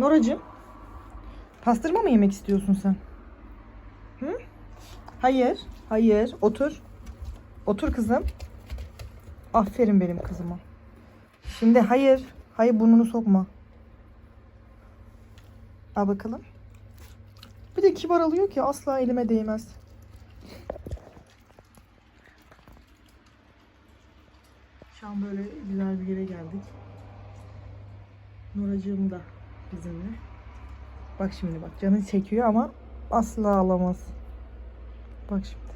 Noracığım. Pastırma mı yemek istiyorsun sen? Hı? Hayır. Hayır. Otur. Otur kızım. Aferin benim kızıma. Şimdi hayır. Hayır burnunu sokma. Al bakalım. Bir de kibar alıyor ki asla elime değmez. Şu an böyle güzel bir yere geldik. Nuracığım da bizimle. Bak şimdi bak canı çekiyor ama asla alamaz. Bak şimdi.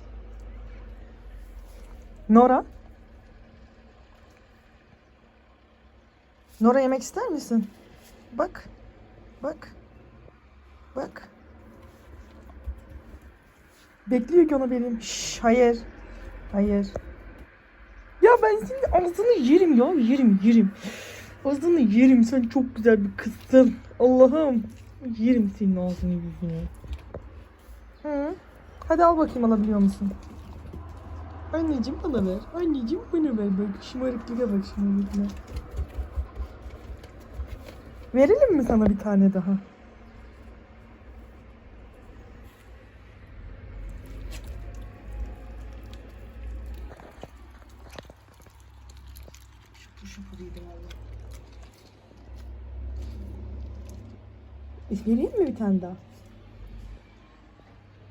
Nora. Nora yemek ister misin? Bak. Bak. Bak. Bekliyor ki onu benim. Şş, hayır. Hayır. Ya ben şimdi ağzını yerim ya. Yerim yerim. Ağzını yerim. Sen çok güzel bir kızsın. Allah'ım. Yerim senin ağzını yüzünü. Hı. Hadi al bakayım alabiliyor musun? Anneciğim bana ver. Anneciğim bana ver. Bak şımarıklığa bak şımarıklığa. Verelim mi sana bir tane daha? Şıpır şıpırıydı valla. E, vereyim mi bir tane daha?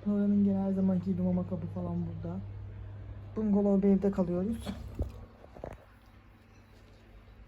Nora'nın gene her zamanki gibi mama kabı falan burada. Bungalov bir evde kalıyoruz.